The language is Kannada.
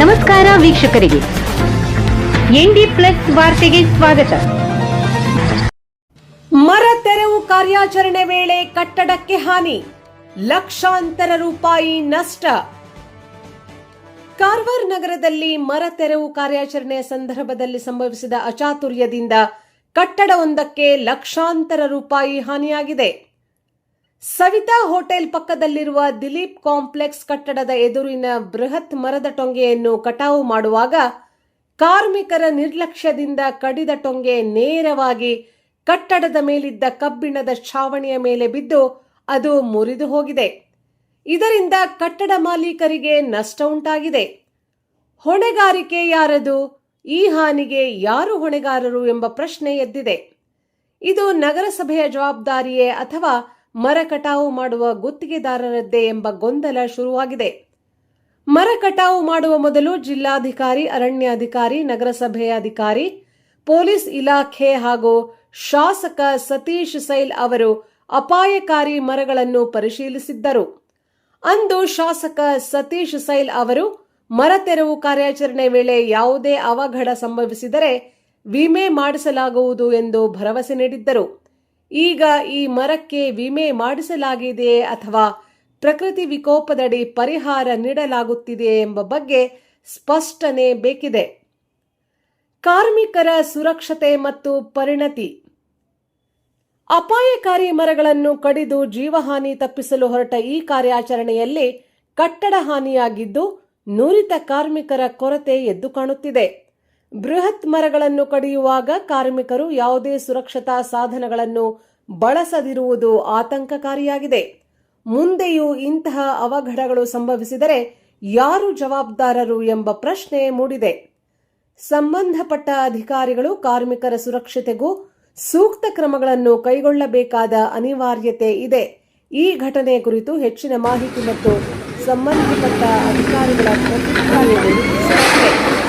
ನಮಸ್ಕಾರ ವೀಕ್ಷಕರಿಗೆ. ಎನ್ಡಿ ಪ್ಲಸ್ ವಾರ್ತೆಗೆ ಸ್ವಾಗತ. ಮರ ತೆರವು ಕಾರ್ಯಾಚರಣೆ ವೇಳೆ ಕಟ್ಟಡಕ್ಕೆ ಹಾನಿ. ಲಕ್ಷಾಂತರ ರೂಪಾಯಿ ನಷ್ಟ. ಕಾರ್ವಾರ್ ನಗರದಲ್ಲಿ ಮರ ತೆರವು ಕಾರ್ಯಾಚರಣೆಯ ಸಂದರ್ಭದಲ್ಲಿ ಸಂಭವಿಸಿದ ಅಚಾತುರ್ಯದಿಂದ ಕಟ್ಟಡವೊಂದಕ್ಕೆ ಲಕ್ಷಾಂತರ ರೂಪಾಯಿ ಹಾನಿಯಾಗಿದೆ. ಸವಿತಾ ಹೋಟೆಲ್ ಪಕ್ಕದಲ್ಲಿರುವ ದಿಲೀಪ್ ಕಾಂಪ್ಲೆಕ್ಸ್ ಕಟ್ಟಡದ ಎದುರಿನ ಬೃಹತ್ ಮರದ ಟೊಂಗೆಯನ್ನು ಕಟಾವು ಮಾಡುವಾಗ ಕಾರ್ಮಿಕರ ನಿರ್ಲಕ್ಷ್ಯದಿಂದ ಕಡಿದ ಟೊಂಗೆ ನೇರವಾಗಿ ಕಟ್ಟಡದ ಮೇಲಿದ್ದ ಕಬ್ಬಿಣದ ಛಾವಣಿಯ ಮೇಲೆ ಬಿದ್ದು ಅದು ಮುರಿದು ಹೋಗಿದೆ. ಇದರಿಂದ ಕಟ್ಟಡ ಮಾಲೀಕರಿಗೆ ನಷ್ಟ ಉಂಟಾಗಿದೆ. ಹೊಣೆಗಾರಿಕೆ ಯಾರದು, ಈ ಹಾನಿಗೆ ಯಾರು ಹೊಣೆಗಾರರು ಎಂಬ ಪ್ರಶ್ನೆ ಎದ್ದಿದೆ. ಇದು ನಗರಸಭೆಯ ಜವಾಬ್ದಾರಿಯೇ ಅಥವಾ ಮರ ಕಟಾವು ಮಾಡುವ ಗುತ್ತಿಗೆದಾರರದ್ದೇ ಎಂಬ ಗೊಂದಲ ಶುರುವಾಗಿದೆ. ಮರ ಕಟಾವು ಮಾಡುವ ಮೊದಲು ಜಿಲ್ಲಾಧಿಕಾರಿ, ಅರಣ್ಯಾಧಿಕಾರಿ ನಗರಸಭೆಯ ಅಧಿಕಾರಿ ಪೊಲೀಸ್ ಇಲಾಖೆ ಹಾಗೂ ಶಾಸಕ ಸತೀಶ್ ಸೈಲ್ ಅವರು ಅಪಾಯಕಾರಿ ಮರಗಳನ್ನು ಪರಿಶೀಲಿಸಿದ್ದರು. ಅಂದು ಶಾಸಕ ಸತೀಶ್ ಸೈಲ್ ಅವರು ಮರ ತೆರವು ಕಾರ್ಯಾಚರಣೆ ವೇಳೆ ಯಾವುದೇ ಅವಘಡ ಸಂಭವಿಸಿದರೆ ವಿಮೆ ಮಾಡಿಸಲಾಗುವುದು ಎಂದು ಭರವಸೆ ನೀಡಿದ್ದರು. ಈಗ ಈ ಮರಕ್ಕೆ ವಿಮೆ ಮಾಡಿಸಲಾಗಿದೆಯೇ ಅಥವಾ ಪ್ರಕೃತಿ ವಿಕೋಪದಡಿ ಪರಿಹಾರ ನೀಡಲಾಗುತ್ತಿದೆ ಎಂಬ ಬಗ್ಗೆ ಸ್ಪಷ್ಟನೆ ಬೇಕಿದೆ. ಕಾರ್ಮಿಕರ ಸುರಕ್ಷತೆ ಮತ್ತು ಪರಿಣತಿ. ಅಪಾಯಕಾರಿ ಮರಗಳನ್ನು ಕಡಿದು ಜೀವಹಾನಿ ತಪ್ಪಿಸಲು ಹೊರಟ ಈ ಕಾರ್ಯಾಚರಣೆಯಲ್ಲಿ ಕಟ್ಟಡ ಹಾನಿಯಾಗಿದ್ದು ನುರಿತ ಕಾರ್ಮಿಕರ ಕೊರತೆ ಎದ್ದು ಕಾಣುತ್ತಿದೆ. ಬೃಹತ್ ಮರಗಳನ್ನು ಕಡಿಯುವಾಗ ಕಾರ್ಮಿಕರು ಯಾವುದೇ ಸುರಕ್ಷತಾ ಸಾಧನಗಳನ್ನು ಬಳಸದಿರುವುದು ಆತಂಕಕಾರಿಯಾಗಿದೆ. ಮುಂದೆಯೂ ಇಂತಹ ಅವಘಡಗಳು ಸಂಭವಿಸಿದರೆ ಯಾರು ಜವಾಬ್ದಾರರು ಎಂಬ ಪ್ರಶ್ನೆ ಮೂಡಿದೆ. ಸಂಬಂಧಪಟ್ಟ ಅಧಿಕಾರಿಗಳು ಕಾರ್ಮಿಕರ ಸುರಕ್ಷತೆಗೂ ಸೂಕ್ತ ಕ್ರಮಗಳನ್ನು ಕೈಗೊಳ್ಳಬೇಕಾದ ಅನಿವಾರ್ಯತೆ ಇದೆ. ಈ ಘಟನೆ ಕುರಿತು ಹೆಚ್ಚಿನ ಮಾಹಿತಿ ಮತ್ತು ಸಂಬಂಧಪಟ್ಟ ಅಧಿಕಾರಿಗಳ ಪ್ರತಿಕ್ರಿಯೆ